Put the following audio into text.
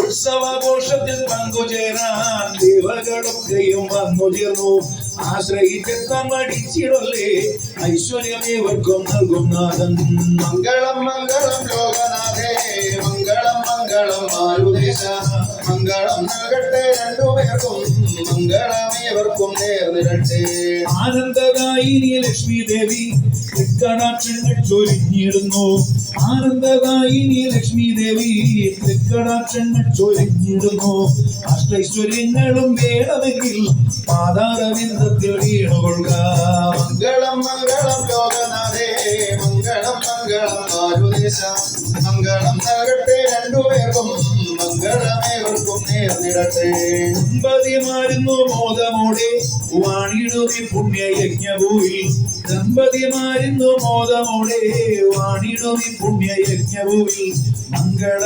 ഉത്സവഘോഷത്തിൽ പങ്കുചേരാൻ ദേവകളൊക്കെയും വന്നു ചേർന്നു. ആശ്രയിച്ചിടല്ലേ ഐശ്വര്യം ഐശ്വര്യമേവർക്കും നൽകും നാഥൻ മംഗളം മംഗളം ലോകനാഥേ മംഗളം മംഗളം മാരുദേശ മംഗളം നൽകട്ടെ രണ്ടുപേർക്കും മംഗളമേവർക്കും നേർന്നിരട്ടെ ആനന്ദദായിനി ലക്ഷ്മി ദേവി തൃക്കടാക്ഷങ്ങൾ ചൊരിഞ്ഞിടുന്നു. ആനന്ദദായിനി ലക്ഷ്മി ദേവി തൃക്കടാക്ഷങ്ങൾ ചൊരിഞ്ഞിടുന്നു. അഷ്ടൈശ്വര്യങ്ങളും വേണമെങ്കിൽ പാതാരവിന്ദത്തിൽ വീണുകൊള്ളുക. മംഗളം മംഗളം ലോകനാഥേ മംഗളം മംഗളം മാരുദേശ മംഗളം നൽകട്ടെ രണ്ടുപേർക്കും. നേർന്നിടട്ടെ ദമ്പതിമാരുന്നു മോദമോടെ. വാണിടുമി പുണ്യയജ്ഞഭൂവിൽ ദമ്പതിമാരുന്നു മോദമോടെ. വാണിടുമി പുണ്യയജ്ഞഭൂവിൽ മംഗള